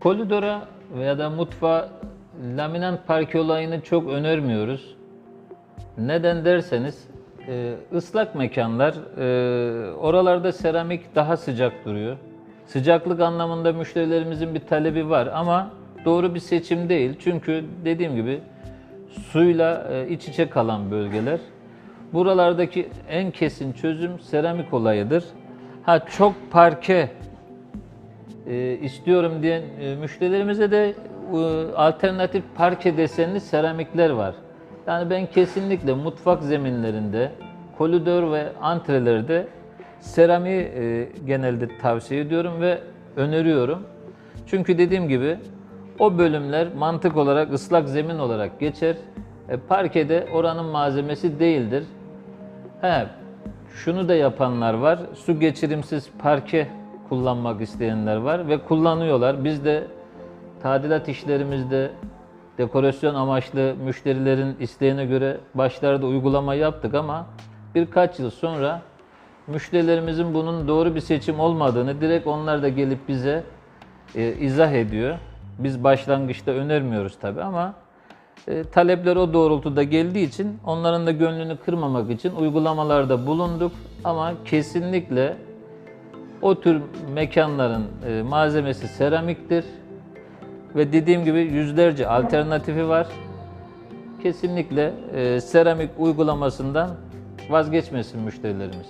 Koridora veya da mutfağa laminant parke olayını çok önermiyoruz. Neden derseniz e, ıslak mekanlar, e, oralarda seramik daha sıcak duruyor. Sıcaklık anlamında müşterilerimizin bir talebi var ama doğru bir seçim değil. Çünkü dediğim gibi suyla e, iç içe kalan bölgeler. Buralardaki en kesin çözüm seramik olayıdır. Ha çok parke e, istiyorum diyen e, müşterilerimize de e, alternatif parke desenli seramikler var. Yani ben kesinlikle mutfak zeminlerinde, koridor ve antrelerde seramiği e, genelde tavsiye ediyorum ve öneriyorum. Çünkü dediğim gibi o bölümler mantık olarak ıslak zemin olarak geçer. E, parkede oranın malzemesi değildir. He, şunu da yapanlar var. Su geçirimsiz parke kullanmak isteyenler var ve kullanıyorlar. Biz de tadilat işlerimizde dekorasyon amaçlı müşterilerin isteğine göre başlarda uygulama yaptık ama birkaç yıl sonra müşterilerimizin bunun doğru bir seçim olmadığını direkt onlar da gelip bize e, izah ediyor. Biz başlangıçta önermiyoruz tabii ama e, talepler o doğrultuda geldiği için onların da gönlünü kırmamak için uygulamalarda bulunduk ama kesinlikle o tür mekanların e, malzemesi seramiktir ve dediğim gibi yüzlerce alternatifi var. Kesinlikle e, seramik uygulamasından vazgeçmesin müşterilerimiz.